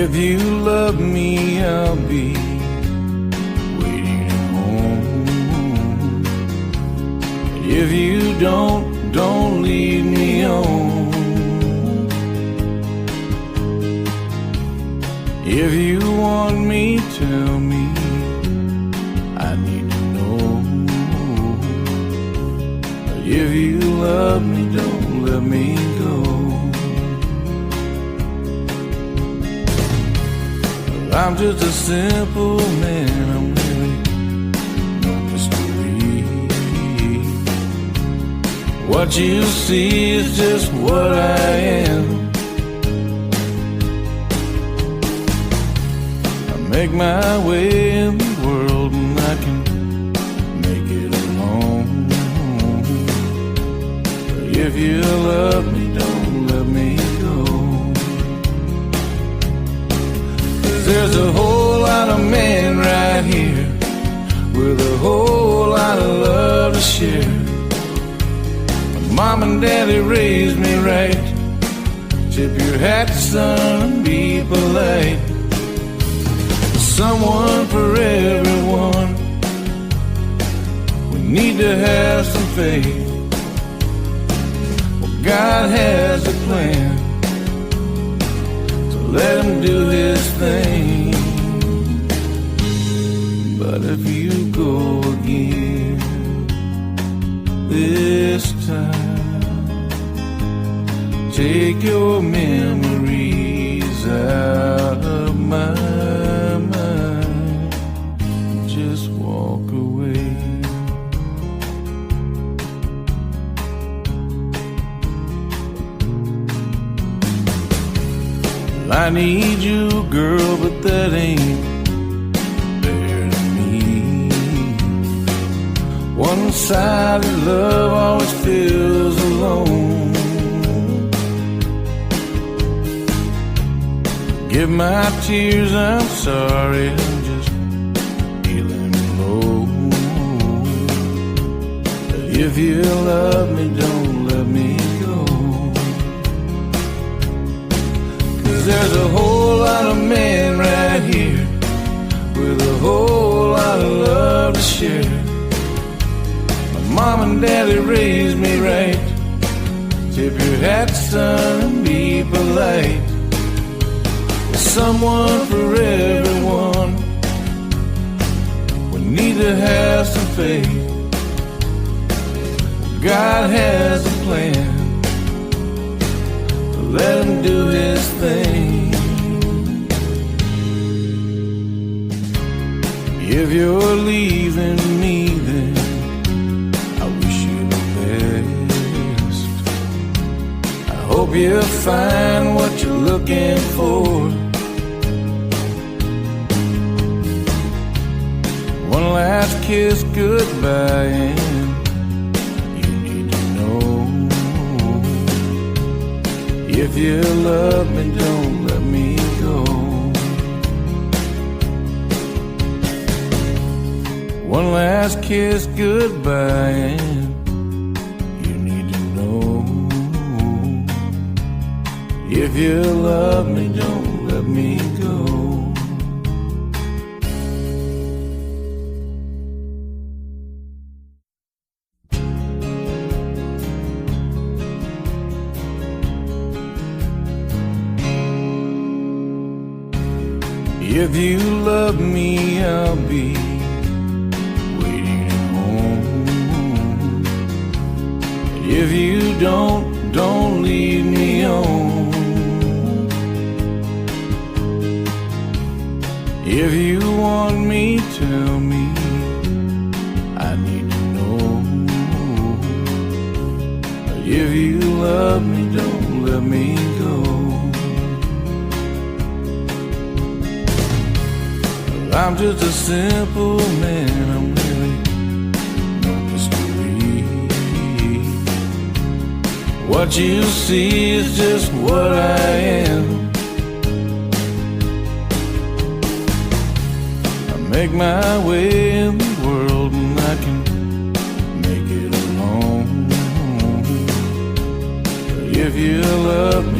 If you love me, I'll be waiting at home. If you don't, don't leave me on. If you want me, tell me. I need to know. If you love me, don't let me I'm just a simple man. I'm really no mystery. What you see is just what I am. I make my way in the world and I can make it alone. But if you love me, there's a whole lot of men right here with a whole lot of love to share. Mom and daddy raised me right. Tip your hat, son, and be polite. Someone for everyone. We need to have some faith. Well, God has a plan. Let him do his thing. But if you go again this time, take your memories need you, girl, but that ain't fair to me. One sided love always feels alone. Give my tears, I'm sorry, I'm just feeling low. If you love me, don't there's a whole lot of men right here with a whole lot of love to share. My mom and daddy raised me right. Tip your hat, son, and be polite. Someone for everyone. We need to have some faith. God has a plan. Let him do his thing. If you're leaving me, then I wish you the best. I hope you find what you're looking for. One last kiss goodbye, If you love me, don't let me go. One last kiss goodbye, you need to know. If you love me, don't let me go. If you love me, I'll be waiting at home. If you don't, don't leave me on. If you want me, tell me. I need to know. If you love me, don't let me go. I'm just a simple man. I'm really no mystery. What you see is just what I am. I make my way in the world and I can make it alone. If you love me,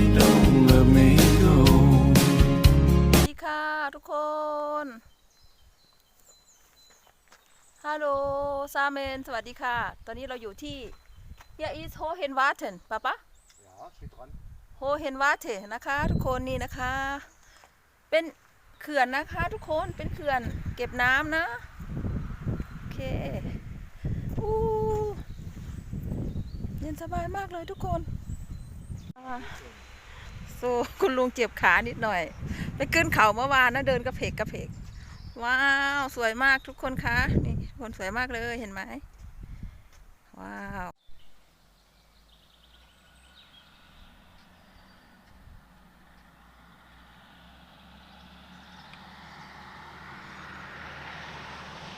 ซาเมน สวัสดีค่ะ ตอนนี้เราอยู่ที่ Here is Hohenwarten ปะปะ Ja, steht dran. Hohenwarten นะคะ ทุกคนนี่นะคะ เป็นเขื่อนนะคะ ทุกคนเป็นเขื่อนเก็บน้ำนะ โอเคอู้เย็นสบายมากเลยทุกคนอ่าโซคุณลุงเจ็บขานิดหน่อย ไปขึ้นเขาเมื่อวานนะเดินกระเพกกระเพก ว้าว สวยมากทุกคนคะนี่ทุก คนสวยมากเลยเห็นไหมว้าว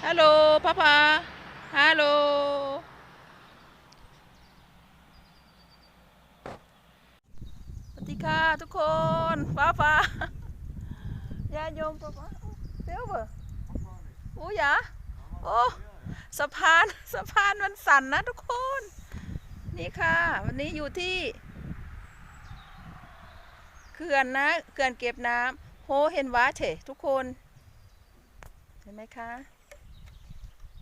ฮัลโหลพ่อพาฮัลโหลสวัสดีค่ะทุกคนฟ้าฟ้าญาติโยมป้าป้าเดี๋ยวเบอโอ้ยา โอ้สะพานสะพานมันสั่นนะทุกคน นี่ค่ะ วันนี้อยู่ที่เขื่อนนะเขื่อนเก็บน้ำโฮเฮนวาเถทุกคน เห็นไหมคะ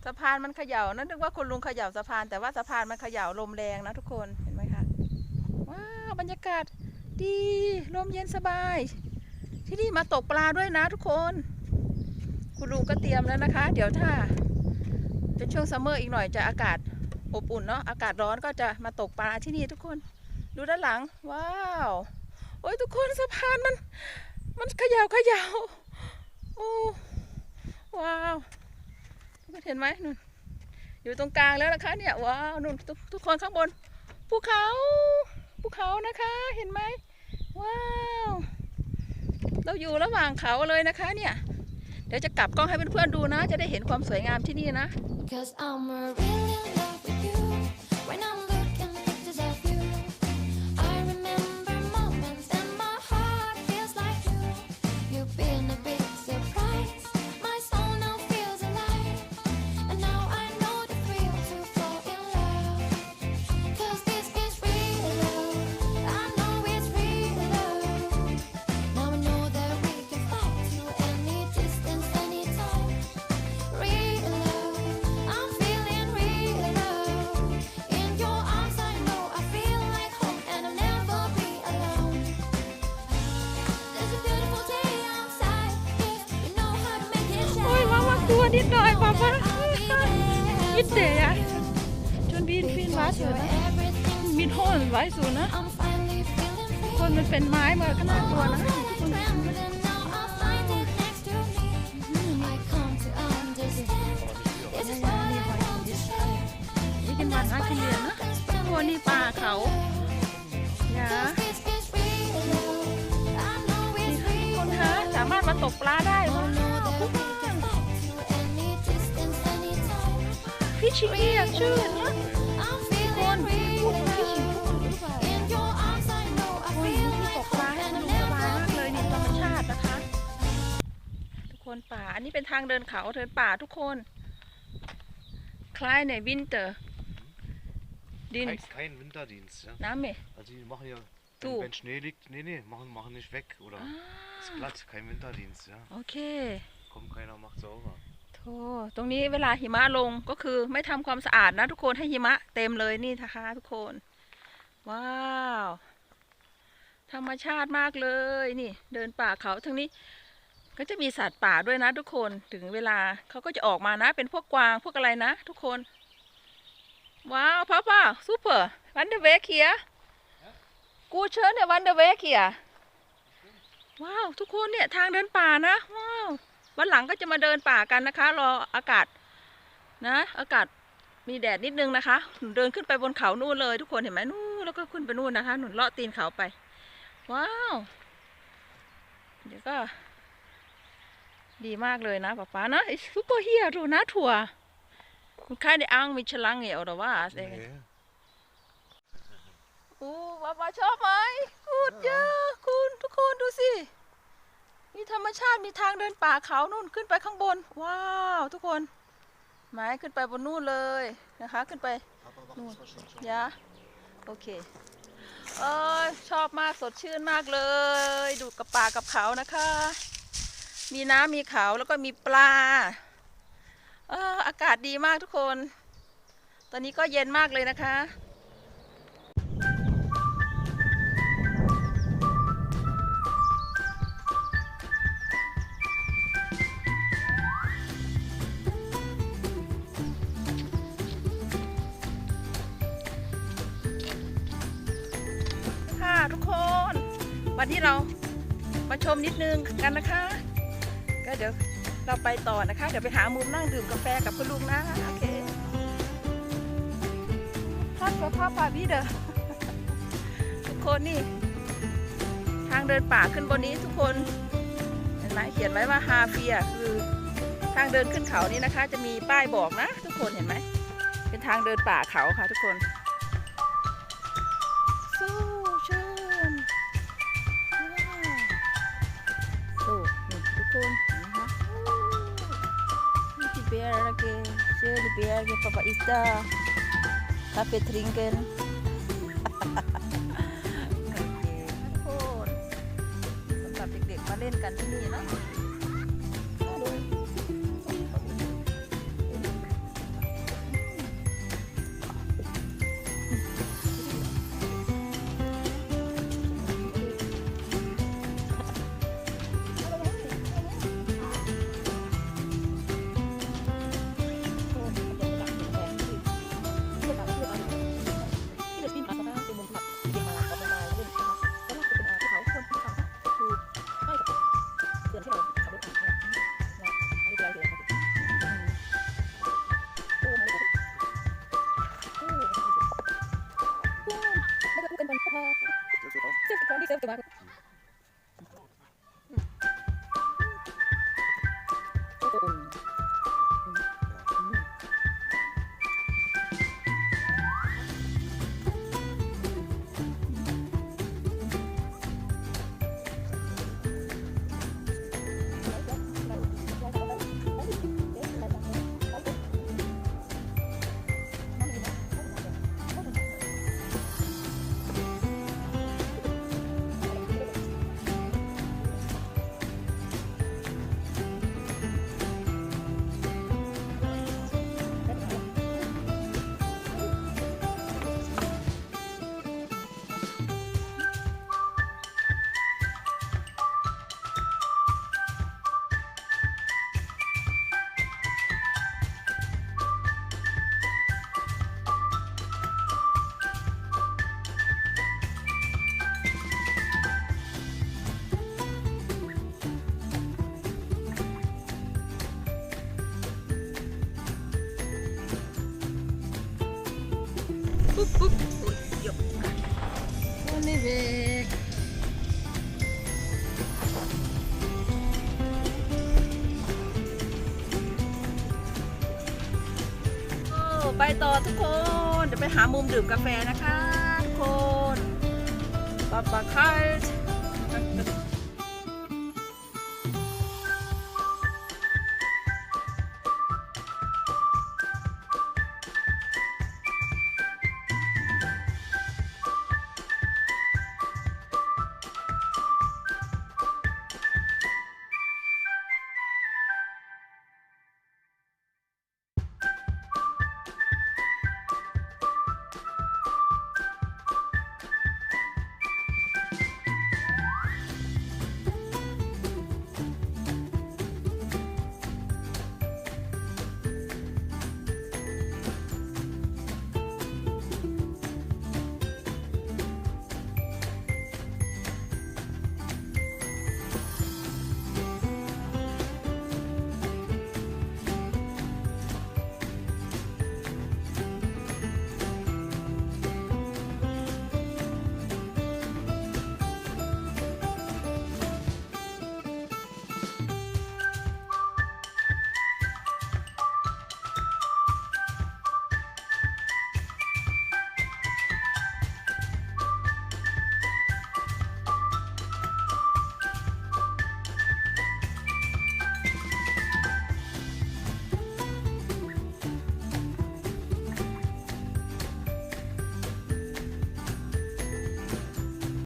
สะพานมันเขย่านั่นนึกว่าคุณลุงเขย่าสะพาน แต่ว่าสะพานมันเขย่าลมแรงนะทุกคนเห็นไหมคะว้าวบรรยากาศดีลมเย็นสบาย ที่นี่มาตกปลาด้วยนะทุกคน คุณลุงก็เตรียมแล้วนะคะ เดี๋ยวถ้า เป็นช่วงซัมเมอร์อีกหน่อยจะอากาศอบอุ่นเนาะอากาศร้อนก็จะมาตกปลาที่นี่ทุกคน ดูด้านหลัง ว้าว โอ้ยทุกคนสะพานมัน มันขยาเขย่าโอ้ว้าวทุกคนเห็นไหมนู่นอยู่ตรงกลางแล้วนะคะเนี่ยว้าวนู่นทุกทุกคนข้างบนภูเขาภูเขานะคะเห็นไหมว้าว เราอยู่ระหว่างเขาเลยนะคะเนี่ย เดี๋ยวจะกลับกล้องให้เพื่อนๆดูนะ จะได้เห็นความสวยงามที่นี่นะ Cause I'm really love with you. I'm นะทุก feeling คน trembling now. I find it next to me. I come to understand. This is what I want to share. นี่เป็นวันอาคิเลียนนะตัวนี้ป่าเขาอย่า This is real love. I know นี่ it's ค่ะทุก real คนคะ love. สามารถมาตกปลาได้ I ว้ พี่ชิเกียชื่อนะ I'm คน feeling พูด real พี่ชิ love. พูดหรือเปล่า In your arms, I know I โอ้ย feel ที่ต like กปลา home, ให้ and คุณ I'll ลุงสบาย never มาก be เลยนี่ธรรม alone. ชาตินะคะ ทุกคนป่า อันนี้เป็นทางเดินเขาเดินป่าทุกคน คล้ายในวินเตอร์ดิน Kein, kein Winterdienst, ja. น้ำเม Also die machen ja, Du. wenn, wenn Schnee liegt, nee, nee, machen, machen nicht weg oder ist glatt, kein Winterdienst, ja. โอเค Kommt keiner, macht sauber. โธ่ตรงนี้เวลาหิมะลงก็คือไม่ทำความสะอาดนะทุกคนให้หิมะเต็มเลยนี่นะคะ ทุกคน ว้าวธรรมชาติมากเลยนี่ เดินป่าเขาทางนี้ ก็จะมีสัตว์ป่าด้วยนะทุกคนถึงเวลาเขาก็จะออกมานะ เป็นพวกกวางพวกอะไรนะ ทุกคน ว้าวพ่อป้าซูเปอร์วันเดเวกเฮียกูเชิญเนี่ยวันเดเวกเฮียว้าว ทุกคนเนี่ยทางเดินป่านะ ว้าว วันหลังก็จะมาเดินป่ากันนะคะ รออากาศนะ อากาศมีแดดนิดนึงนะคะหนูเดินขึ้นไปบนเขานู่นเลย ทุกคนเห็นไหมนู่นแล้วก็ขึ้นไปนู่นนะคะ หนุนเลาะตีนเขาไป ว้าว เดี๋ยวก็ ดีมากเลยนะป๊าป๊านะซุปเปอร์เฮียดูนะถั่วคุณค่ายในอังมิชลังเหรอหรือว่าอะไรกัน Nee. อู้ป๊าป๊าชอบไหมพูดเยอะคุณทุกคนดูสิ มีธรรมชาติมีทางเดินป่าเขานู่นขึ้นไปข้างบน ว้าวทุกคนหมายขึ้นไปบนนู่นเลยนะคะขึ้นไปนู่นยะโอเคเอยชอบมากสดชื่นมากเลย ดูกับป่ากับเขานะคะ มีน้ำมีเขาแล้วก็มีปลาเอออากาศดีมากทุกคน ตอนนี้ก็เย็นมากเลยนะคะ วันนี้เรามาชมนิดนึงกันนะคะ ก็เดี๋ยวเราไปต่อนะคะ เดี๋ยวไปหามุมนั่งดื่มกาแฟกับคุณลุงนะโอเคทอดพ่อพาพี่เด้อทุกคนนี่ ทางเดินป่าขึ้นบนนี้ทุกคนเห็นไหมเขียนไว้ว่าฮาเฟียคือทางเดินขึ้นเขานี้นะคะ จะมีป้ายบอกนะ ทุกคนเห็นไหมเป็นทางเดินป่าเขาค่ะ ทุกคน Dahil may papaita. Kape trinken. Tapik dek, palin kan ini, no? ปุ๊บปุ๊บอุ๊ยยกวันนี้เบกโอ้ไปต่อทุกคนเดี๋ยวไปหามุมดื่มกาแฟนะคะ ทุกคนปาปะคาร์